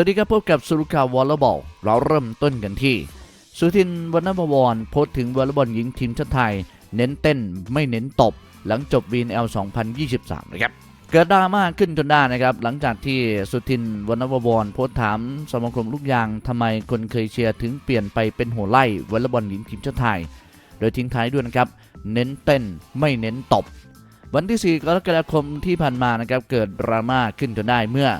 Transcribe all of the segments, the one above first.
วัสดีครับพบกับสุรุข่าววอลเลย์บอลเราเริ่มต้นกันที่สุทินวรรณบวรโพสต์ถึงวอลเลย์บอลหญิงทีมชาติไทย เน้นเต้นไม่เน้นตบ หลังจบ VNL 2023 นะครับ เกิดดราม่าขึ้นจนได้นะครับ หลังจากที่สุทินวรรณบวรโพสต์ถามสมาคมลูกยางทำไมคนเคยเชียร์ถึงเปลี่ยนไปเป็นหัวไล่วอลเลย์บอลหญิงทีมชาติไทย โดยทิ้งท้ายด้วยนะครับเน้นเต้นไม่เน้นตบ วันที่ 4 กรกฎาคมที่ผ่านมานะครับเกิดดราม่าขึ้นจนได้เมื่อ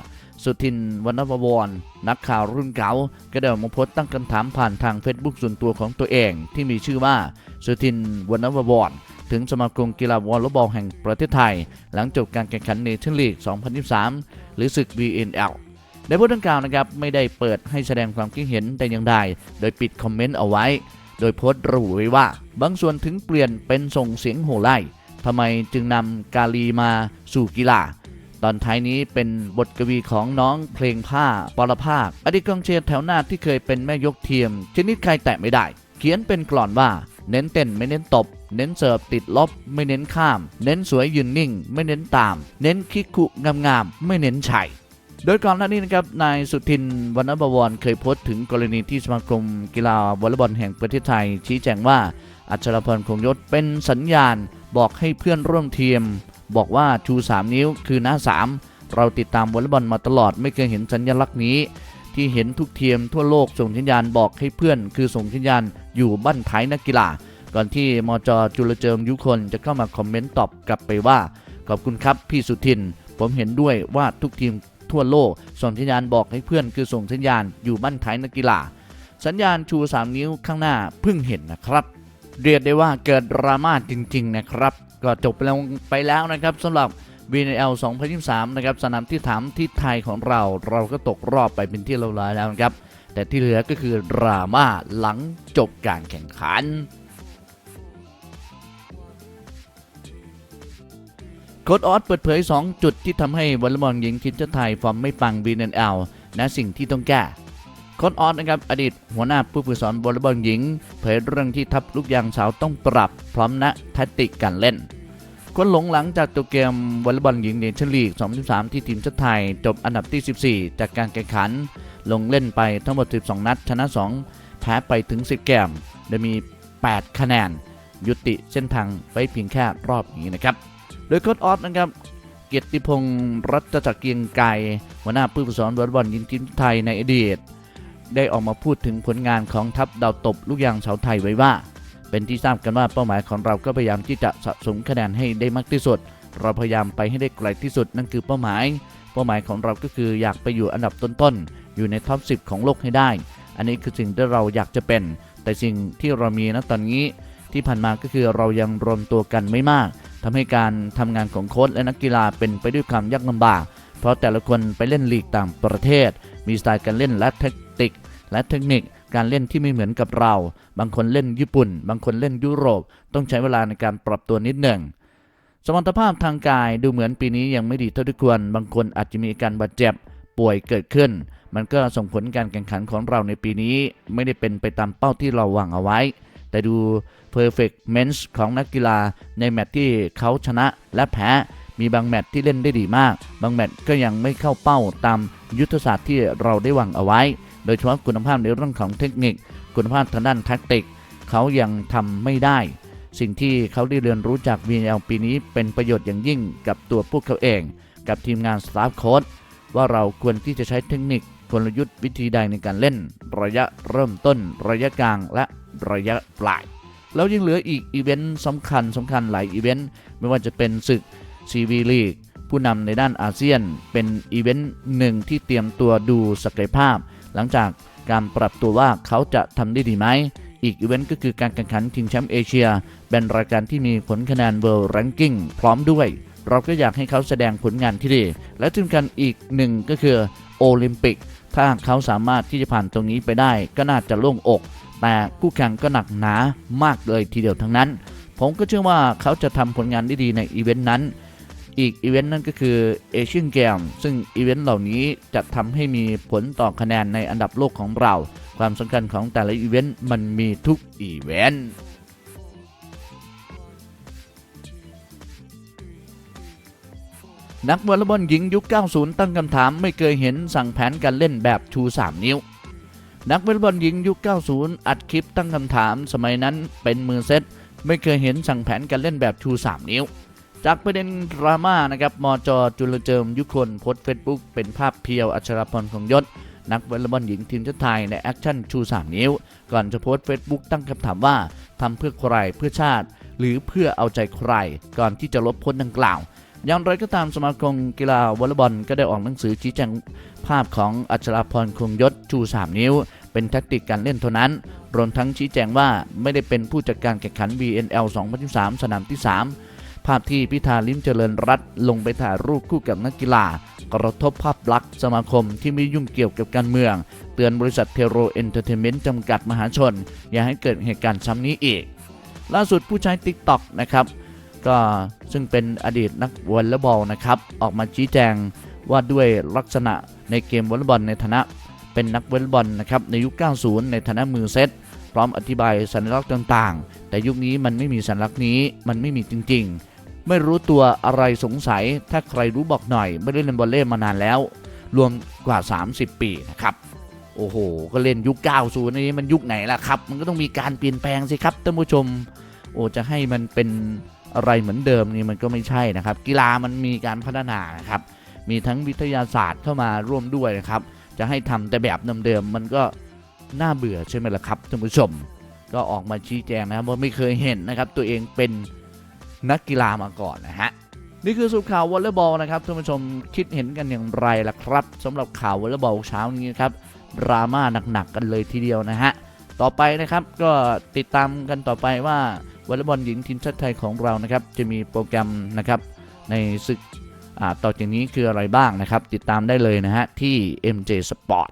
สุทินวรรณวรนักข่าวรุ่นเก่าก็ได้ออกมาโพสต์ตั้งคำถามผ่านทาง Facebook ส่วนตัวของตัวเอง ที่มีชื่อว่าสุทินวรรณวรถึงสมาคมกีฬาวอลเลย์บอลแห่งประเทศไทย หลังจบการแข่งขันเนชั่นลีก 2023 หรือศึก VNL ในโพสต์ดังกล่าวนะครับไม่ได้เปิดให้แสดงความคิดเห็นแต่อย่างใดโดยปิดคอมเมนต์เอาไว้ โดยโพสต์ระบุไว้ว่า บางส่วนถึงเปลี่ยนเป็นส่งเสียงโห่ไล่ทำไมจึงนำกาลีมาสู่กีฬา ตอนท้ายนี้เป็นบทกวีของน้องเพลงผ้าปรภาค อดีตกองเชียร์แถวหน้าที่เคยเป็นแม่ยกเทียม ชนิดใครแตะไม่ได้ เขียนเป็นกลอนว่า เน้นเต้นไม่เน้นตบ เน้นเสิร์ฟติดลบ ไม่เน้นข้าม เน้นสวยยืนนิ่ง ไม่เน้นตาม เน้นคิกคุงามๆไม่เน้นชัยโดยก่อนหน้านี้นะครับ นายสุทินวรรณบวรเคยโพสต์ถึงกรณีที่สมาคมกีฬาวอลเลย์บอลแห่งประเทศไทย ชี้แจงว่า อัชรพรคงยศเป็นสัญญาณบอกให้เพื่อนร่วมทีม บอกว่าชู 3 นิ้วคือหน้า 3 เราติดตามวอลเลย์บอลมาตลอดไม่เคยเห็นสัญลักษณ์นี้ ที่เห็นทุกทีมทั่วโลกส่งสัญญาณบอกให้เพื่อน คือส่งสัญญาณอยู่บ้านท้ายนักกีฬา ก่อนที่มจจุลเจิมยุคนจะเข้ามาคอมเมนต์ตอบกลับไปว่า ขอบคุณครับพี่สุทิน ผมเห็นด้วยว่าทุกทีมทั่วโลกส่งสัญญาณบอกให้เพื่อน คือส่งสัญญาณอยู่บ้านท้ายนักกีฬา สัญญาณชู 3 นิ้วข้างหน้าเพิ่งเห็นนะครับเรียกได้ว่าเกิดดราม่าจริง ๆ นะครับ ก็จบไปแล้วไปแล้วนะครับสำหรับ VNL 2023 นะครับสนามที่ถามที่ไทยของเราเราก็ตกรอบไปเป็นที่เรียบร้อยแล้วนะครับ แต่ที่เหลือก็คือดราม่าหลังจบการแข่งขัน โค้ดออสเปิดเผย 2 จุดที่ทำให้วอลเลย์บอลหญิงทีมชาติไทยฟอร์มไม่ปัง VNL และสิ่งที่ต้องแก้ โค้ดออสนะครับอดีตหัวหน้าผู้ฝึกสอนวอลเลย์บอลหญิง เผยเรื่องที่ทัพลูกยางสาวต้องปรับพร้อมนะแทคติกการเล่นคนหลงหลังจากตัวเกมวอลเลย์บอลหญิงเนชั่นลีก 2013 ที่ทีมชาติไทย จบอันดับที่ 14 จากการแข่งขัน ลงเล่นไปทั้งหมด 12 นัด ชนะ 2 แพ้ไปถึง 10 เกม โดยมี 8 คะแนน ยุติเส้นทางไปเพียงแค่รอบนี้นะครับ โดยโค้ดออสนะครับ เกียรติพงศ์รัตจักรเกียงไกรหัวหน้าผู้ฝึกสอนวอลเลย์บอลหญิงทีมไทยในอดีต ได้ออกมาพูดถึงผลงานของทัพดาวตบลูกยางสาวไทยไว้ว่า เป็นที่ทราบกันว่าเป้าหมายของเราก็พยายามที่จะสะสมคะแนนให้ได้มากที่สุด เราพยายามไปให้ได้ไกลที่สุดนั่นคือเป้าหมาย เป้าหมายของเราก็คืออยากไปอยู่อันดับต้นๆอยู่ในท็อป 10 ของโลกให้ได้ อันนี้คือสิ่งที่เราอยากจะเป็น แต่สิ่งที่เรามีณตอนนี้ ที่ผ่านมาก็คือเรายังรวมตัวกันไม่มากทำให้การทำงานของโค้ชและนักกีฬาเป็นไปด้วยความยากลำบาก เพราะแต่ละคนไปเล่นลีกต่างประเทศ มีสไตล์การเล่นและแทคติก และเทคนิคการเล่นที่ไม่เหมือนกับเรา บางคนเล่นญี่ปุ่น บางคนเล่นยุโรป ต้องใช้เวลาในการปรับตัวนิดหนึ่งสมรรถภาพทางกายดูเหมือนปีนี้ยังไม่ดีเท่าที่ควร บางคนอาจจะมีอาการบาดเจ็บป่วยเกิดขึ้น มันก็ส่งผลการแข่งขันของเราในปีนี้ ไม่ได้เป็นไปตามเป้าที่เราหวางเอาไว้ แต่ดู perfectness ของนักกีฬาในแมตช์ที่เขาชนะและแพ้ มีบางแมตช์ที่เล่นได้ดีมาก บางแมตช์ก็ยังไม่เข้าเป้าตามยุทธศาสตร์ที่เราได้วางเอาไว้ โดยเฉพาะคุณภาพในเรื่องของเทคนิค คุณภาพทางด้านแทคติก เขายังทำไม่ได้ สิ่งที่เขาได้เรียนรู้จาก VNL ปีนี้เป็นประโยชน์อย่างยิ่งกับตัวพวกเขาเอง กับทีมงานสตาฟโค้ดว่าเราควรที่จะใช้เทคนิคกลยุทธ์วิธีใดในการเล่น ระยะเริ่มต้น ระยะกลางและระยะปลาย แล้วยังเหลืออีกอีเวนต์สำคัญสำคัญหลายอีเวนต์ไม่ว่าจะเป็นศึก CV League ผู้นำในด้านอาเซียนเป็นอีเวนต์หนึ่งที่เตรียมตัวดูศักยภาพ หลังจากการปรับตัวว่าเขาจะทำได้ดีไหม อีกอีเวนต์ก็คือการแข่งขันชิงแชมป์เอเชีย เป็นรายการที่มีผลคะแนน World Ranking พร้อมด้วย เราก็อยากให้เขาแสดงผลงานที่ดี และที่สำคัญอีกหนึ่งก็คือโอลิมปิก ถ้าเขาสามารถที่จะผ่านตรงนี้ไปได้ ก็น่าจะโล่งอก แต่คู่แข่งก็หนักหนามากเลยทีเดียวทั้งนั้น ผมก็เชื่อว่าเขาจะทำผลงานได้ดีในอีเวนต์นั้น อีกอีเวนต์นั่นก็คือเอเชียนเกมซึ่งอีเวนต์เหล่านี้จะทำให้มีผลต่อคะแนนในอันดับโลกของเรา ความสำคัญของแต่ละอีเวนต์มันมีทุกอีเวนต์นักวอลเลย์บอลหญิงยุค 90 ตั้งคำถามไม่เคยเห็นสั่งแผนการเล่นแบบชู 3 นิ้ว นักวอลเลย์บอลหญิงยุค 90 อัดคลิปตั้งคำถามสมัยนั้นเป็นมือเซตไม่เคยเห็นสั่งแผนการเล่นแบบชู 3 นิ้ว จากประเด็นดราม่านะครับมจจุลเจิมยุคนโพสเฟซบุ๊กเป็นภาพเพียวอัชรพรของยศ นักวอลเลย์บอลหญิงทีมชาติไทยในแอคชั่นชู 3 นิ้ว ก่อนจะโพสเฟซบุ๊กตั้งคำถามว่าทำเพื่อใครเพื่อชาติ หรือเพื่อเอาใจใคร ก่อนที่จะลบโพสดังกล่าวอย่างไรก็ตามสมาคมกีฬาวอลเลย์บอลก็ได้ออกหนังสือชี้แจงภาพของอัชราพรคงยศชู 3 นิ้ว เป็นแทคติกการเล่นเท่านั้น รวมทั้งชี้แจงว่าไม่ได้เป็นผู้จัดการแข่งขัน BNL 2023 สนามที่ 3 ภาพที่พิธาลิมเจริญรัตลงไปถ่ายรูปคู่กับนักกีฬา กระทบภาพลักษณ์สมาคมที่ไม่ยุ่งเกี่ยวกับการเมือง เตือนบริษัทเทโรเอนเตอร์เทนเมนต์จำกัดมหาชน อย่าให้เกิดเหตุการณ์ซ้ำนี้อีก ล่าสุดผู้ใช้ TikTok นะครับก็ซึ่งเป็นอดีตนักวอลเลย์บอลนะครับออกมาชี้แจงว่าด้วยลักษณะในเกมวอลเลย์บอลในฐานะเป็นนักวอลเลย์บอลนะครับในยุค 90 ในฐานะมือเซตพร้อมอธิบายสัญลักษณ์ต่างๆ แต่ยุคนี้มันไม่มีสัญลักษณ์นี้มันไม่มีจริงๆ ไม่รู้ตัวอะไรสงสัย ถ้าใครรู้บอกหน่อย ไม่ได้เล่นบอลเล่มานานแล้ว รวมกว่า 30 ปีนะครับ โอ้โห ก็เล่นยุค 90นี้มันยุคไหนล่ะครับ มันก็ต้องมีการเปลี่ยนแปลงสิครับท่านผู้ชม โอ้จะให้มันเป็นอะไรเหมือนเดิมนี่มันก็ไม่ใช่นะครับ กีฬามันมีการพัฒนานะครับ มีทั้งวิทยาศาสตร์เข้ามาร่วมด้วยนะครับ จะให้ทำแต่แบบเดิมๆมันก็น่าเบื่อใช่ไหมล่ะครับท่านผู้ชม ก็ออกมาชี้แจงนะครับว่าไม่เคยเห็นนะครับ ตัวเองเป็น นักกีฬามาก่อนนะฮะนี่คือสรุปข่าววอลเลย์บอลนะครับท่านผู้ชมคิดเห็นกันอย่างไรล่ะครับสำหรับข่าววอลเลย์บอลเช้านี้ครับดราม่าหนักๆกันเลยทีเดียวนะฮะต่อไปนะครับก็ติดตามกันต่อไปว่าวอลเลย์บอลหญิงทีมชาติไทยของเรานะครับจะมีโปรแกรมนะครับในศึกอ่าต่อจากนี้คืออะไรบ้างนะครับ ติดตามได้เลยนะฮะที่ MJ Sport